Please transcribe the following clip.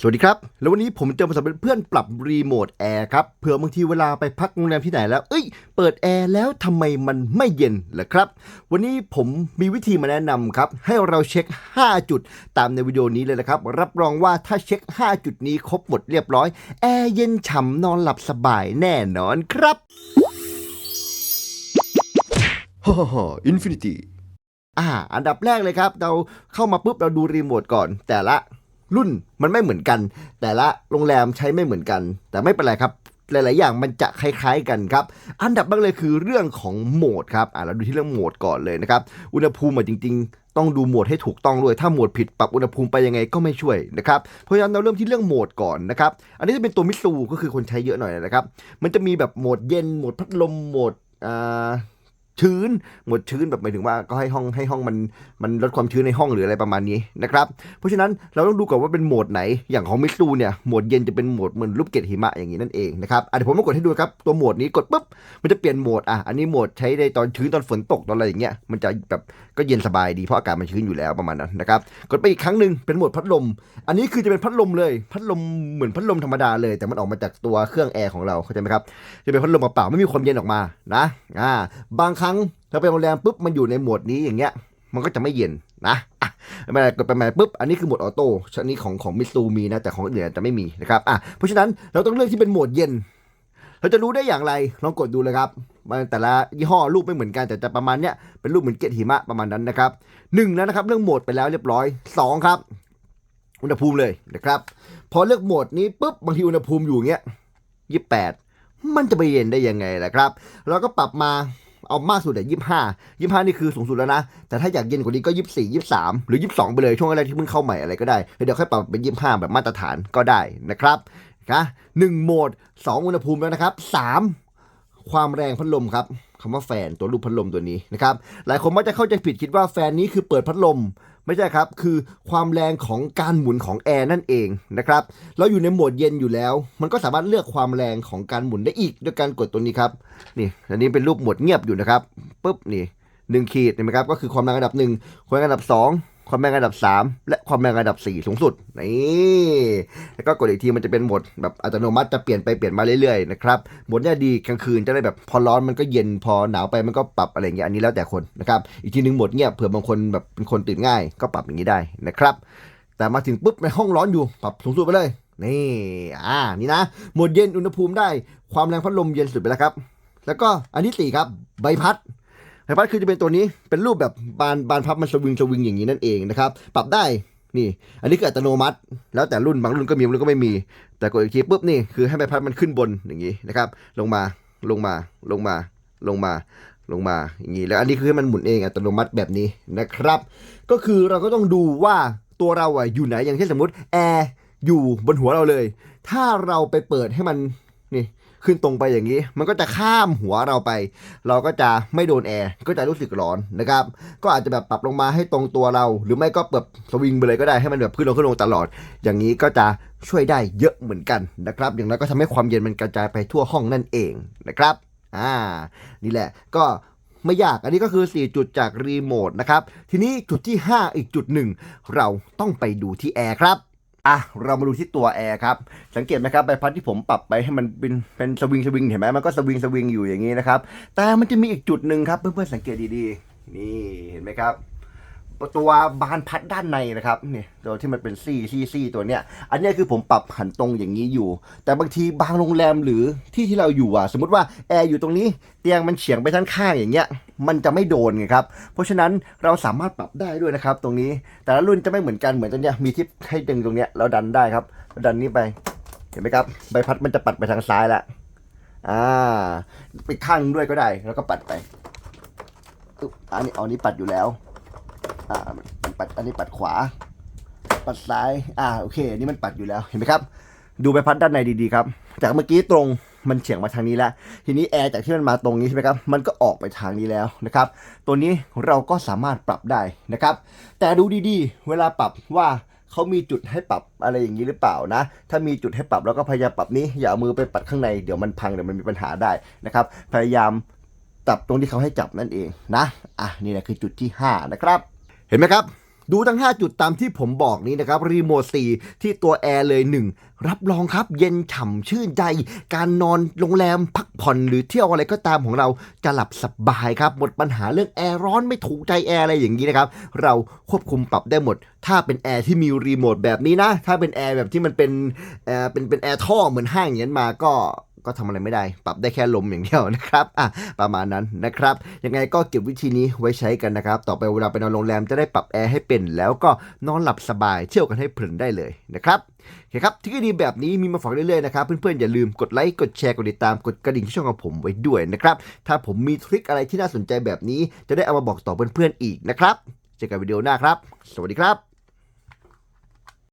สวัสดีครับ แล้ววันนี้ผมจะมาสอนเพื่อนปรับรีโมทแอร์ครับ เผื่อบางทีเวลาไปพักโรงแรมที่ไหนแล้ว เอ้ย เปิดแอร์แล้วทำไมมันไม่เย็นเหรอครับ วันนี้ผมมีวิธีมาแนะนำครับ ให้เราเช็ค 5 จุดตามในวิดีโอนี้เลยนะครับ รับรองว่าถ้าเช็ค 5 จุดนี้ครบหมดเรียบร้อย แอร์เย็นฉ่ำนอนหลับสบายแน่นอนครับฮ่าฮ่าอินฟินิตี้อ่า อันดับแรกเลยครับ เราเข้ามาปุ๊บเราดูรีโมทก่อนแต่ละ รุ่นมันไม่เหมือนกัน แต่ละโรงแรมใช้ไม่เหมือนกัน แต่ไม่เป็นไรครับหลาย ๆ อย่างมันจะคล้าย ๆ กันครับ อันดับแรกเลยคือเรื่องของโหมดครับ อ่าเราดูที่เรื่องโหมดก่อนเลยนะครับ อุณหภูมิจริง ๆ ต้องดูโหมดให้ถูกต้องด้วย ถ้าโหมดผิดปรับอุณหภูมิไปยังไงก็ไม่ช่วยนะครับ เพราะฉะนั้นเราเริ่มที่เรื่องโหมดก่อนนะครับ อันนี้จะเป็นตัวมิตซูก็คือคนใช้เยอะหน่อยนะครับ มันจะมีแบบโหมดเย็น โหมดพัดลม โหมดอ่า ชื้น หมดชื้นแบบหมายถึงว่าก็ให้ห้องให้ห้องมันมันลดความชื้นในห้องหรืออะไรประมาณนี้นะครับ เพราะฉะนั้นเราต้องดูก่อนว่าเป็นโหมดไหน อย่างของมิตซูเนี่ยโหมดเย็นจะเป็นโหมดเหมือนรูปเกล็ดหิมะอย่างนี้นั่นเองนะครับอะเดี๋ยวผมมากดให้ดูครับตัวโหมดนี้กดปุ๊บมันจะเปลี่ยนโหมดอะอันนี้โหมดใช้ในตอนชื้นตอนฝนตกตอนอะไรอย่างเงี้ยมันจะแบบก็เย็นสบายดีเพราะอากาศมันชื้นอยู่แล้วประมาณนั้นนะครับกดไปอีกครั้งหนึ่งเป็นโหมดพัดลม อันนี้คือจะเป็นพัดลมเลย พัดลมเหมือนพัดลมธรรมดาเลย แต่มันออกมาจากตัวเครื่องแอร์ของเราเข้าใจไหมครับจะเป็นพัดลมเปล่าไม่มีความเย็นออกมานะอ่าบางครั้งเราไปโรงแรมปุ๊บมันอยู่ในโหมดนี้อย่างเงี้ย มันก็จะไม่เย็นนะอะไม่เป็นไรกดไปใหม่ปุ๊บอันนี้คือโหมดออโต้ชนิดของของมิซูมีนะแต่ของอื่นจะไม่มีนะครับอะเพราะฉะนั้นเราต้องเลือกที่เป็นโหมดเย็น เราจะรู้ได้อย่างไรลองกดดูเลยครับมันแต่ละยี่ห้อรูปไม่เหมือนกันแต่จะประมาณเนี้ยเป็นรูปเหมือนเกล็ดหิมะประมาณนั้นนะครับหนึ่งแล้วนะครับเรื่องโหมดไปแล้วเรียบร้อยสองครับ อุณหภูมิเลยนะครับพอเลือกโหมดนี้ปุ๊บบางทีอุณหภูมิอยู่เงี้ยยี่แปดมันจะไปเย็นได้ยังไงล่ะครับ เราก็ปรับมา เอามากสุดแต่ยี่ห้ายี่ห้านี่คือสูงสุดแล้วนะ แต่ถ้าอยากเย็นกว่านี้ก็ยี่สี่ยี่สามหรือยี่สองไปเลยช่วงแรกที่เพิ่งเข้าใหม่อะไรก็ได้เดี๋ยวค่อยปรับเป็นยี่ห้าแบบมาตรฐานก็ได้นะครับนะหนึ่งโหมดสองอุณหภูมิแล้วนะครับสามความแรงพัดลมครับคำว่าแฟนตัวรูปพัดลมตัวนี้นะครับหลายคนมักจะเข้าใจผิดคิดว่าแฟนนี้คือเปิดพัดลม ไม่ใช่ครับ คือความแรงของการหมุนของแอร์นั่นเองนะครับ เราอยู่ในโหมดเย็นอยู่แล้ว มันก็สามารถเลือกความแรงของการหมุนได้อีกด้วยการกดตัวนี้ครับ นี่ อันนี้เป็นรูปโหมดเงียบอยู่นะครับ ปุ๊บ นี่หนึ่งขีดเห็นไหมครับ ก็คือความแรงระดับหนึ่งความแรงระดับสอง ความแรงระดับ 3 และความแรงระดับ 4 สูงสุดนี่แล้วก็กดอีกทีมันจะเป็นโหมดแบบอัตโนมัติจะเปลี่ยนไปเปลี่ยนมาเรื่อยๆนะครับโหมดเนี้ยดีกลางคืนจะได้แบบพอร้อนมันก็เย็นพอหนาวไปมันก็ปรับอะไรอย่างเงี้ยอันนี้แล้วแต่คนนะครับอีกทีหนึงโหมดเงียบเผื่อบางคนแบบเป็นคนตื่นง่าย ก็ปรับอย่างนี้ได้นะครับ แต่มาถึงปุ๊บในห้องร้อนอยู่ปรับสูงสุดไปเลยนี่อ่านี่นะโหมดเย็นอุณหภูมิได้ความแรงพัดลมเย็นสุดไปแล้วครับ แล้วก็อันที่สี่ครับใบพัด ใบพัดคือจะเป็นตัวนี้เป็นรูปแบบบานบานพับมันสวิงสวิงอย่างนี้นั่นเองนะครับปรับได้นี่ อันนี้คืออัตโนมัติ แล้วแต่รุ่นบางรุ่นก็มีบางรุ่นก็ไม่มี แต่กดอีกทีปุ๊บนี่คือให้ใบพัดมันขึ้นบนอย่างนี้นะครับ ลงมาลงมาลงมาลงมาลงมาอย่างนี้แล้วอันนี้คือให้มันหมุนเองอัตโนมัติแบบนี้นะครับ ก็คือเราก็ต้องดูว่าตัวเราอะอยู่ไหนอย่างเช่นสมมติแอร์อยู่บนหัวเราเลย ถ้าเราไปเปิดให้มันนี่ ขึ้นตรงไปอย่างนี้ มันก็จะข้ามหัวเราไป เราก็จะไม่โดนแอร์ก็จะรู้สึกร้อนนะครับ ก็อาจจะแบบปรับลงมาให้ตรงตัวเรา หรือไม่ก็แบบสวิงไปเลยก็ได้ให้มันแบบขึ้นลงขึ้นลงตลอด อย่างนี้ก็จะช่วยได้เยอะเหมือนกันนะครับ อย่างนั้นก็ทำให้ความเย็นมันกระจายไปทั่วห้องนั่นเองนะครับอ่านี่แหละก็ไม่ยากอันนี้ก็คือ 4 จุดจากรีโมทนะครับ ทีนี้จุดที่ 5 อีกจุดหนึ่งเราต้องไปดูที่แอร์ครับ อะเรามาดูที่ตัวแอร์ครับ สังเกตไหมครับใบพัดที่ผมปรับไปให้มันเป็นเป็นสวิงสวิงเห็นไหมมันก็สวิงสวิงอยู่อย่างนี้นะครับ แต่มันจะมีอีกจุดหนึ่งครับเพื่อนๆสังเกตดีๆ นี่เห็นไหมครับ ตัวบานพัดด้านในนะครับนี่ตัวที่มันเป็นซี่ซี่ซี่ตัวเนี้ยอันเนี้ยคือผมปรับหันตรงอย่างนี้อยู่ แต่บางทีบางโรงแรมหรือที่ที่เราอยู่อะสมมติว่าแอร์อยู่ตรงนี้เตียงมันเฉียงไปด้านข้างอย่างเงี้ยมันจะไม่โดนไงครับเพราะฉะนั้นเราสามารถปรับได้ด้วยนะครับ ตรงนี้แต่ละรุ่นจะไม่เหมือนกันเหมือนตัวเนี้ยมีที่ให้ดึงตรงเนี้ยเราดันได้ครับ ดันนี้ไปเห็นไหมครับใบพัดมันจะปัดไปทางซ้ายละอ่าไปข้างด้วยก็ได้แล้วก็ปัดไปอันนี้เอาอันนี้ปัดอยู่แล้ว อ่ามันปัดอันนี้ปัดขวา ปัดซ้ายอ่าโอเคอันนี้มันปัดอยู่แล้วเห็นไหมครับ ดูใบพัดด้านในดีๆครับ จากเมื่อกี้ตรงมันเฉียงมาทางนี้แล้ว ทีนี้แอร์จากที่มันมาตรงนี้ใช่ไหมครับ มันก็ออกไปทางนี้แล้วนะครับ ตัวนี้เราก็สามารถปรับได้นะครับ แต่ดูดีๆ เวลาปรับว่าเขามีจุดให้ปรับอะไรอย่างนี้หรือเปล่านะ ถ้ามีจุดให้ปรับเราก็พยายามปรับนี้ อย่าเอามือไปปัดข้างใน เดี๋ยวมันพังเดี๋ยวมันมีปัญหาได้นะครับ พยายามจับตรงที่เขาให้จับนั่นเองนะ อะนี่แหละคือจุดที่ห้านะครับ เห็นไหมครับ ดูทั้ง 5 จุดตามที่ผมบอกนี้นะครับ รีโมท4ที่ตัวแอร์เลย 1 รับรองครับ เย็นฉ่ำชื่นใจ การนอนโรงแรมพักผ่อนหรือเที่ยวอะไรก็ตามของเราจะหลับสบายครับ หมดปัญหาเรื่องแอร์ร้อนไม่ถูกใจแอร์อะไรอย่างนี้นะครับ เราควบคุมปรับได้หมด ถ้าเป็นแอร์ที่มีรีโมทแบบนี้นะ ถ้าเป็นแอร์แบบที่มันเป็นเอ่อเป็นเป็นแอร์ท่อเหมือนห้างอย่างนั้นมาก็ ก็ทำอะไรไม่ได้ ปรับได้แค่ลมอย่างเดียวนะครับอะประมาณนั้นนะครับ ยังไงก็เก็บวิธีนี้ไว้ใช้กันนะครับ ต่อไปเวลาไปนอนโรงแรมจะได้ปรับแอร์ให้เป็น แล้วก็นอนหลับสบายเที่ยวกันให้เพลินได้เลยนะครับโอเคครับที่ดีแบบนี้มีมาฝากเรื่อยๆนะครับ เพื่อนๆ อย่าลืมกดไลค์ กดแชร์ กดติดตาม กดกระดิ่งที่ช่องของผมไว้ด้วยนะครับ ถ้าผมมีทริคอะไรที่น่าสนใจแบบนี้ จะได้เอามาบอกต่อเพื่อนๆ อีกนะครับ เจอกันวิดีโอหน้าครับ สวัสดีครับ